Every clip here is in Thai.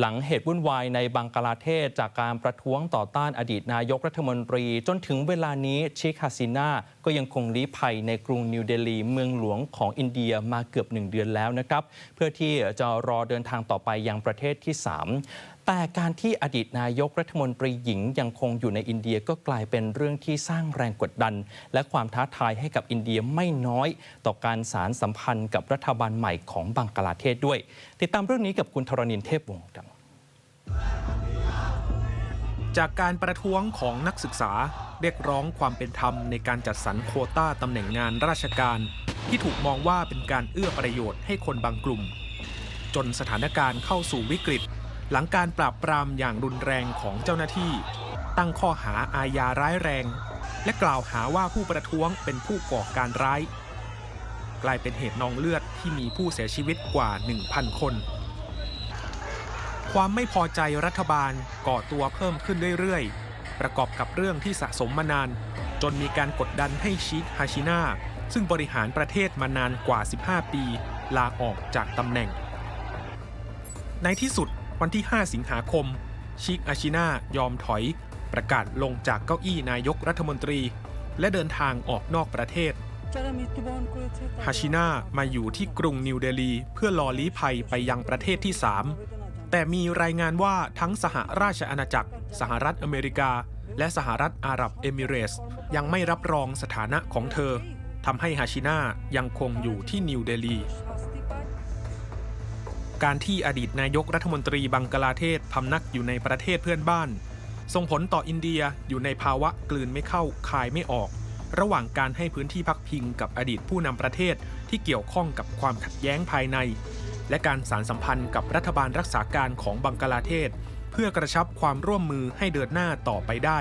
หลังเหตุวุ่นวายในบังกลาเทศ จากการประท้วงต่อต้านอดีตนายกรัฐมนตรี จนถึงเวลานี้ชิคฮาซินาก็ยังคงลี้ภัยในกรุงนิวเดลีเมืองหลวงของอินเดียมาเกือบหนึ่งเดือนแล้วนะครับ เพื่อที่จะรอเดินทางต่อไปยังประเทศที่ 3แต่การที่อดีตนายกรัฐมนตรีหญิงยังคงอยู่ในอินเดียก็กลายเป็นเรื่องที่สร้างแรงกดดัน และความท้าทายให้กับอินเดียไม่น้อย ต่อการสารสัมพันธ์กับรัฐบาลใหม่ของบังกลาเทศด้วย ติดตามเรื่องนี้กับคุณธรณินเทพวงศ์ครับ จากการประท้วงของนักศึกษาเรียกร้องความเป็นธรรมในการจัดสรรโคต้าตำแหน่งงานราชการ ที่ถูกมองว่าเป็นการเอื้อประโยชน์ให้คนบางกลุ่ม จนสถานการณ์เข้าสู่วิกฤต หลังการปราบปรามอย่างรุนแรงของเจ้าหน้าที่ ตั้งข้อหาอาญาร้ายแรง และกล่าวหาว่าผู้ประท้วงเป็นผู้ก่อการร้าย กลายเป็นเหตุนองเลือดที่มีผู้เสียชีวิตกว่า 1,000 คน ความไม่พอใจรัฐบาลก่อตัวเพิ่มขึ้นเรื่อยๆ ประกอบกับเรื่องที่สะสมมานาน จนมีการกดดันให้ชิคฮาชินาซึ่งบริหารประเทศมานานกว่า 15 ปี ลาออกจากตำแหน่ง ในที่สุดวันที่ 5 สิงหาคม ชิคอาชินายอมถอย ประกาศลงจากเก้าอี้นายกรัฐมนตรี และเดินทางออกนอกประเทศฮาชินามาอยู่ที่กรุงนิวเดลี เพื่อรอลี้ภัยไปยังประเทศที่ 3 แต่มีรายงานว่าทั้งสหราชอาณาจักร สหรัฐอเมริกา และสหรัฐอาหรับเอมิเรส์ยังไม่รับรองสถานะของเธอทำให้ฮาชินายังคงอยู่ที่นิวเดลีการที่อดีตนายกรัฐมนตรีบังกลาเทศพำนักอยู่ในประเทศเพื่อนบ้าน ส่งผลต่ออินเดียอยู่ในภาวะกลืนไม่เข้าคายไม่ออก ระหว่างการให้พื้นที่พักพิงกับอดีตผู้นำประเทศที่เกี่ยวข้องกับความขัดแย้งภายใน และการสารสัมพันธ์กับรัฐบาลรักษาการของบังกลาเทศ เพื่อกระชับความร่วมมือให้เดินหน้าต่อไปได้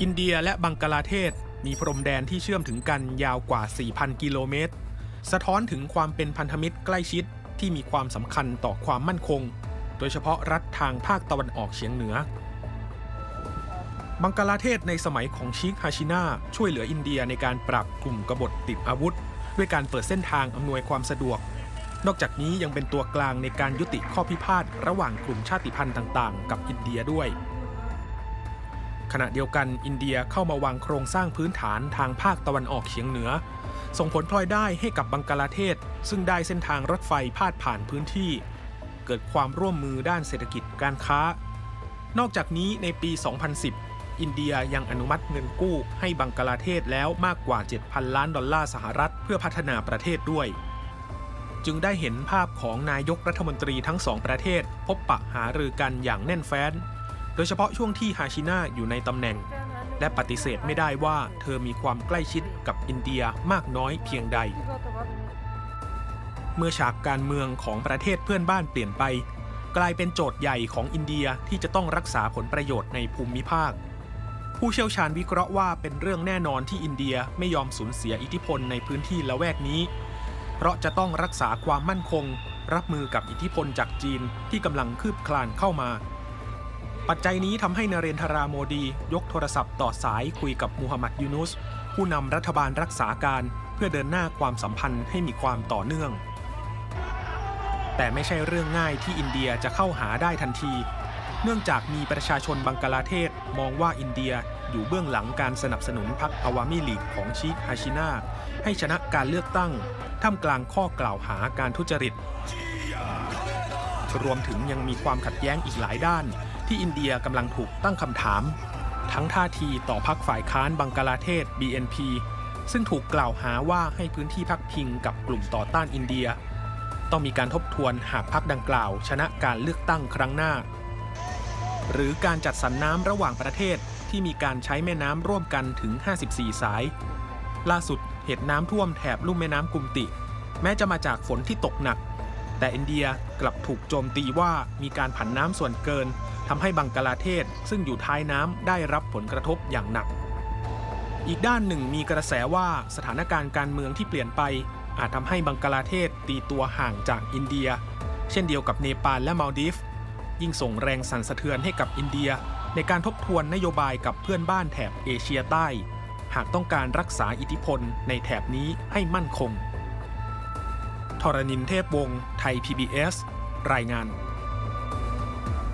อินเดียและบังกลาเทศมีพรมแดนที่เชื่อมถึงกันยาวกว่า 4,000 กิโลเมตร สะท้อนถึงความเป็นพันธมิตรใกล้ชิดที่มีความสำคัญต่อความมั่นคง โดยเฉพาะรัฐทางภาคตะวันออกเฉียงเหนือ บังกลาเทศในสมัยของชิคฮาชินาช่วยเหลืออินเดียในการปราบกลุ่มกบฏติดอาวุธ ด้วยการเปิดเส้นทางอำนวยความสะดวก นอกจากนี้ยังเป็นตัวกลางในการยุติข้อพิพาทระหว่างกลุ่มชาติพันธุ์ต่างๆ กับอินเดียด้วย ขณะเดียวกันอินเดียเข้ามาวางโครงสร้างพื้นฐานทางภาคตะวันออกเฉียงเหนือ ส่งผลพลอยได้ให้กับบังกลาเทศ ซึ่งได้เส้นทางรถไฟพาดผ่านพื้นที่ เกิดความร่วมมือด้านเศรษฐกิจการค้า นอกจากนี้ในปี 2010 อินเดียยังอนุมัติเงินกู้ให้บังกลาเทศแล้วมากกว่า 7,000 ล้านดอลลาร์สหรัฐเพื่อพัฒนาประเทศด้วย จึงได้เห็นภาพของนายกรัฐมนตรีทั้งสองประเทศ พบปะหารือกันอย่างแน่นแฟ้น โดยเฉพาะช่วงที่ฮาชิน่าอยู่ในตำแหน่ง และปฏิเสธไม่ได้ว่าเธอมีความใกล้ชิดกับอินเดียมากน้อยเพียงใด เมื่อฉากการเมืองของประเทศเพื่อนบ้านเปลี่ยนไป กลายเป็นโจทย์ใหญ่ของอินเดียที่จะต้องรักษาผลประโยชน์ในภูมิภาค ผู้เชี่ยวชาญวิเคราะห์ว่าเป็นเรื่องแน่นอนที่อินเดียไม่ยอมสูญเสียอิทธิพลในพื้นที่ละแวกนี้ เพราะจะต้องรักษาความมั่นคง รับมือกับอิทธิพลจากจีนที่กำลังคืบคลานเข้ามา ปัจจัยนี้ทำให้นเรนทราโมดี ยกโทรศัพท์ต่อสายคุยกับมูฮัมหมัดยูนุส ผู้นำรัฐบาลรักษาการเพื่อเดินหน้าความสัมพันธ์ให้มีความต่อเนื่อง แต่ไม่ใช่เรื่องง่ายที่อินเดียจะเข้าหาได้ทันที เนื่องจากมีประชาชนบังกลาเทศมองว่าอินเดียอยู่เบื้องหลังการสนับสนุนพรรคอาวามีลีกของชีคฮาชินาให้ชนะการเลือกตั้ง ท่ามกลางข้อกล่าวหาการทุจริต รวมถึงยังมีความขัดแย้งอีกหลายด้าน ที่อินเดียกำลังถูกตั้งคำถาม ทั้งท่าทีต่อพรรคฝ่ายค้านบังกลาเทศ BNP ซึ่งถูกกล่าวหาว่าให้พื้นที่พักพิงกับกลุ่มต่อต้านอินเดีย ต้องมีการทบทวนหากพรรคดังกล่าว ชนะการเลือกตั้งครั้งหน้า หรือการจัดสรรน้ำระหว่างประเทศที่มีการใช้แม่น้ำร่วมกันถึง 54 สาย ล่าสุดเหตุน้ำท่วมแถบลุ่มแม่น้ำกุมติ แม้จะมาจากฝนที่ตกหนัก แต่อินเดียกลับถูกโจมตีว่ามีการผันน้ำส่วนเกินทำให้บังกลาเทศซึ่งอยู่ท้ายน้ำได้รับผลกระทบอย่างหนัก อีกด้านหนึ่งมีกระแสว่าสถานการณ์การเมืองที่เปลี่ยนไป อาจทำให้บังกลาเทศตีตัวห่างจากอินเดีย เช่นเดียวกับเนปาลและมาลดีฟ ยิ่งส่งแรงสั่นสะเทือนให้กับอินเดีย ในการทบทวนนโยบายกับเพื่อนบ้านแถบเอเชียใต้ หากต้องการรักษาอิทธิพลในแถบนี้ให้มั่นคงทรณินเทพวงศ์ไทย PBS รายงาน